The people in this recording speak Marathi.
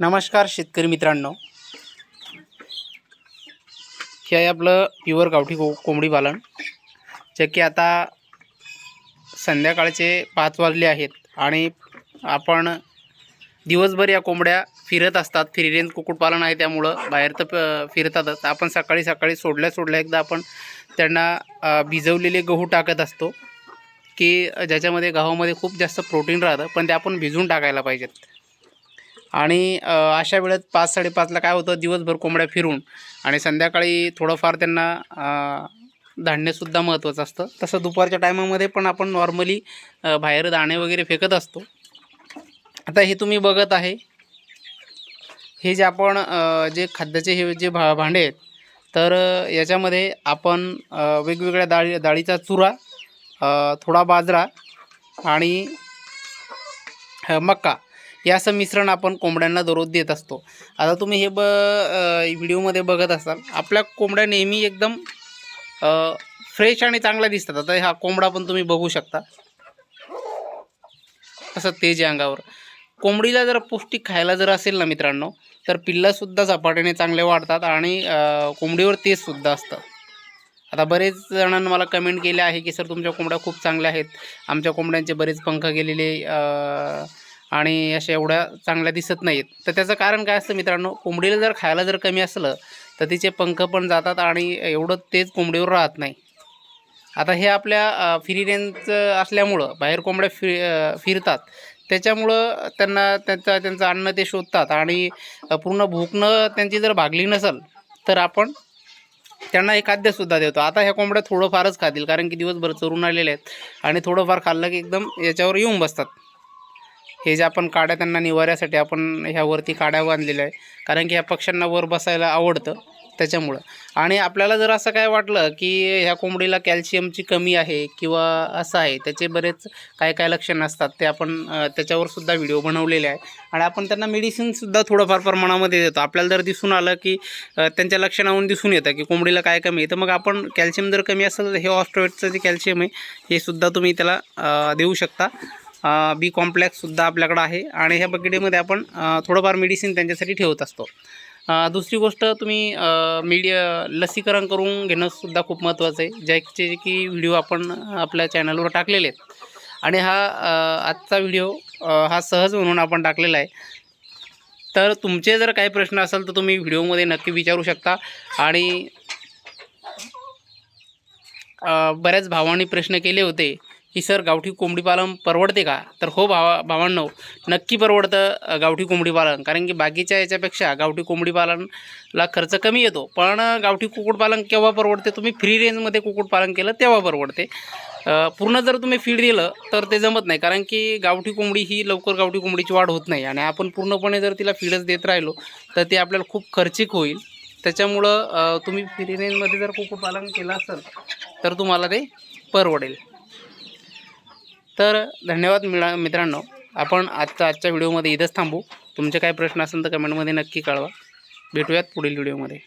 नमस्कार शेतकरी मित्रांनो. हे आहे आपलं प्युअर गावठी को कोंबडी पालन. जे की आता संध्याकाळचे पाच वाजले आहेत आणि आपण दिवसभर या कोंबड्या फिरत असतात. फ्री रेंज कुक्कुटपालन आहे त्यामुळं बाहेर तर प- फिरतातच. आपण सकाळी सकाळी सोडल्या सोडल्या एकदा आपण त्यांना भिजवलेले गहू टाकत असतो की ज्याच्यामध्ये गव्हामध्ये खूप जास्त प्रोटीन राहतं पण ते आपण भिजवून टाकायला पाहिजेत. आणि अशा वेळेत पाच साडेपाचला काय होतं दिवसभर कोंबड्या फिरून आणि संध्याकाळी थोडंफार त्यांना अ, धान्यसुद्धा महत्त्वाचं असतं. तसं दुपारच्या टायमामध्ये पण आपण नॉर्मली बाहेर दाणे वगैरे फेकत असतो. आता हे तुम्ही बघत आहे. हे जे आपण जे खाद्याचे हे जे भा भांडे आहेत तर याच्यामध्ये आपण वेगवेगळ्या डाळी डाळीचा चुरा थोडा बाजरा आणि मक्का. मका हे असं मिश्रण आपण कोंबड्यांना दररोज देत असतो. आता तुम्ही हे ब व्हिडिओमध्ये बघत असाल आपल्या कोंबड्या नेहमी एकदम फ्रेश आणि चांगल्या दिसतात. आता हा कोंबडा पण तुम्ही बघू शकता. असं तेज अंगावर. कोंबडीला जर पौष्टिक खायला जर असेल ना मित्रांनो तर पिल्लंसुद्धा झपाट्याने चांगले वाढतात आणि कोंबडीवर तेजसुद्धा असतं. आता बरेच जणांनी मला कमेंट केले आहे की सर तुमच्या कोंबड्या खूप चांगल्या आहेत. आमच्या कोंबड्यांचे बरेच पंख गेलेले आणि अशा एवढ्या चांगल्या दिसत नाहीत. तर त्याचं कारण काय असतं मित्रांनो कोंबडीला जर खायला जर कमी असलं तर तिचे पंख पण जातात आणि एवढं तेज कोंबडीवर राहत नाही. आता हे आपल्या फ्री रेंज असल्यामुळं बाहेर कोंबड्या फि फिरतात. त्याच्यामुळं त्यांना त्यांचा त्यांचं अन्न ते शोधतात आणि पूर्ण भूकनं त्यांची जर भागली नसेल तर आपण त्यांना हे खाद्यसुद्धा देतो. आता ह्या कोंबड्या थोडंफारच खातील कारण की दिवसभर चरून आलेले आहेत. आणि थोडंफार खाल्लं की एकदम याच्यावर येऊन बसतात. हे जे आपण काड्या त्यांना निवाऱ्यासाठी आपण ह्यावरती काड्या बांधलेल्या आहे कारण की ह्या पक्ष्यांना वर बसायला आवडतं त्याच्यामुळं. आणि आपल्याला जर असं काय वाटलं की ह्या कोंबडीला कॅल्शियमची कमी आहे किंवा असं आहे त्याचे बरेच काय काय लक्षण असतात ते आपण त्याच्यावरसुद्धा त्याच्यावर सुद्धा व्हिडिओ बनवलेले आहे आणि आपण त्यांना मेडिसिनसुद्धा थोडंफार प्रमाणामध्ये देतो. आपल्याला जर दिसून आलं की त्यांच्या लक्षणावरून दिसून येतं की कोंबडीला काय कमी आहे तर मग आपण कॅल्शियम जर कमी असेल तर हे ऑस्ट्रोवेटचं जे कॅल्शियम आहे हे सुद्धा तुम्ही त्याला देऊ शकता. बी कॉम्प्लेक्ससुद्धा आपल्याकडं आहे. आणि ह्या बकेटीमध्ये आपण थोडंफार मेडिसिन त्यांच्यासाठी ठेवत असतो. दुसरी गोष्ट तुम्ही मीडिया लसीकरण करून घेणंसुद्धा खूप महत्त्वाचं आहे. ज्याचे की व्हिडिओ आपण आपल्या चॅनलवर टाकलेले आहेत. आणि हा आजचा व्हिडिओ हा सहज म्हणून आपण टाकलेला आहे. तर तुमचे जर काही प्रश्न असेल तर तुम्ही व्हिडिओमध्ये नक्की विचारू शकता. आणि बऱ्याच भावांनी प्रश्न केले होते. की सर गावठी कोंबडी पालन परवडते का? तर हो भावा भावांनो नक्की परवडतं गावठी कोंबडी पालन. कारण की बाकीच्या याच्यापेक्षा गावठी कोंबडी पालनला खर्च कमी येतो. पण गावठी कुक्कुटपालन केव्हा परवडते? तुम्ही फ्री रेंजमध्ये कुक्कुटपालन केलं तेव्हा परवडते. पूर्ण जर तुम्ही फीड दिलं तर ते जमत नाही. कारण की गावठी कोंबडी ही लवकर गावठी कोंबडीची वाढ होत नाही. आणि आपण पूर्णपणे जर तिला फीडच देत राहिलो तर ते आपल्याला खूप खर्चिक होईल. त्याच्यामुळं तुम्ही फ्री रेंजमध्ये जर कुक्कुटपालन केलं असेल तर तुम्हाला ते परवडेल. तर धन्यवाद मिळा मित्रांनो. आपण आजच्या आजच्या व्हिडिओमध्ये इथंच थांबू. तुमचे काही प्रश्न असेल तर कमेंटमध्ये नक्की कळवा. भेटूयात पुढील व्हिडिओमध्ये.